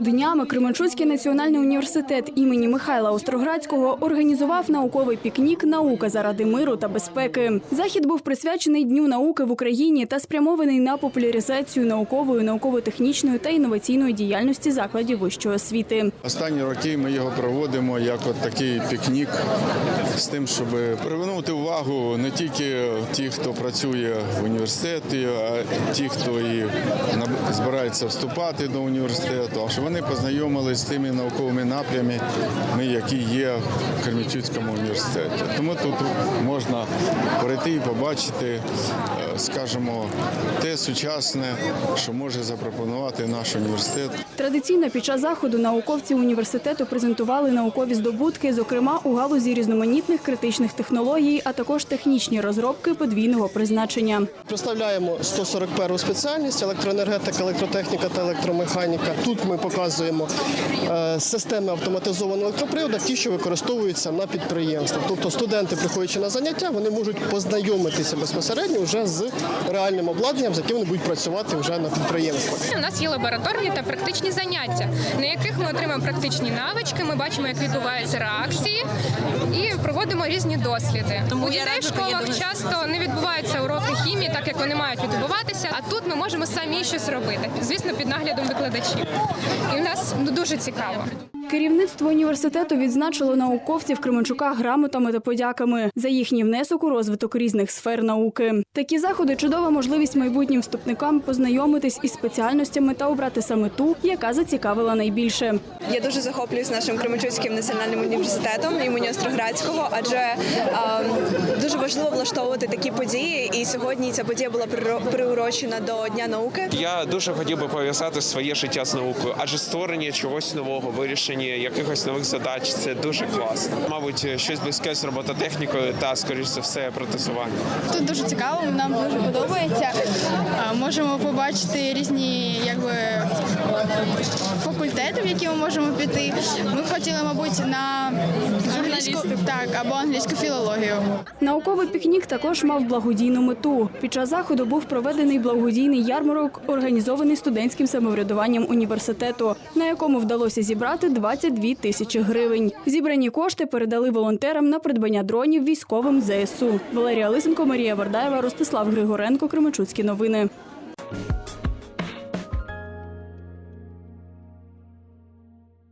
Днями Кременчуцький національний університет імені Михайла Остроградського організував науковий пікнік Наука заради миру та безпеки. Захід був присвячений Дню науки в Україні та спрямований на популяризацію наукової, науково-технічної та інноваційної діяльності закладів вищої освіти. Останні роки ми його проводимо як от такий пікнік з тим, щоб привернути увагу не тільки ті, хто працює в університеті, а ті, хто і збирається вступати до університету, а що вони познайомилися з тими науковими напрямами, які є в Кремічуцькому університеті. Тому тут можна прийти і побачити, е, скажімо, те сучасне, що може запропонувати наш університет. Традиційно під час заходу науковці університету презентували наукові здобутки, зокрема у галузі різноманітних критичних технологій, а також технічні розробки подвійного призначення. Представляємо 141 спеціальність електроенергетика, електротехніка та електромеханіка. Тут ми показуємо е, системи автоматизованого електроприводу, ті, що використовуються на підприємствах. Тобто студенти, приходячи на заняття, вони можуть познайомитися безпосередньо вже з реальним обладнанням, з яким вони будуть працювати вже на підприємствах. У нас є лабораторні та практичні заняття, на яких ми отримуємо практичні навички. Ми бачимо, як відбуваються реакції, і проводимо різні досліди. Тому У дітей в школах часто не відбуваються уроки хімії, так як вони мають відбуватися. А тут ми можемо самі щось робити, звісно, під наглядом викладачів. І в нас ну, дуже цікаво. Керівництво університету відзначило науковців Кременчука грамотами та подяками за їхній внесок у розвиток різних сфер науки. Такі заходи чудова можливість майбутнім вступникам познайомитись із спеціальностями та обрати саме ту, яка зацікавила найбільше. Я дуже захоплююсь нашим Кременчуцьким національним університетом імені Остроградського, адже е, дуже важливо влаштовувати такі події. І сьогодні ця подія була приурочена до Дня науки. Я дуже хотів би пов'язати своє життя з наукою, адже створення чогось нового, вирішення якихось нових задач це дуже класно. Мабуть, щось близьке з робототехнікою та, скоріш за все, протезування. Тут дуже цікаво, нам дуже подобається. Можемо побачити різні якби, факультети, в які ми можемо піти. Ми б хотіли, мабуть, на англійську так, або англійську філологію. Науковий пікнік також мав благодійну мету. Під час заходу був проведений благодійний ярмарок, організований студентським самоврядуванням університету, на якому вдалося зібрати 22 тисячі гривень. Зібрані кошти передали волонтерам на придбання дронів військовим ЗСУ. Валерія Лисенко, Марія Вардаєва, Ростислав Григоренко, Кременчуцькі новини.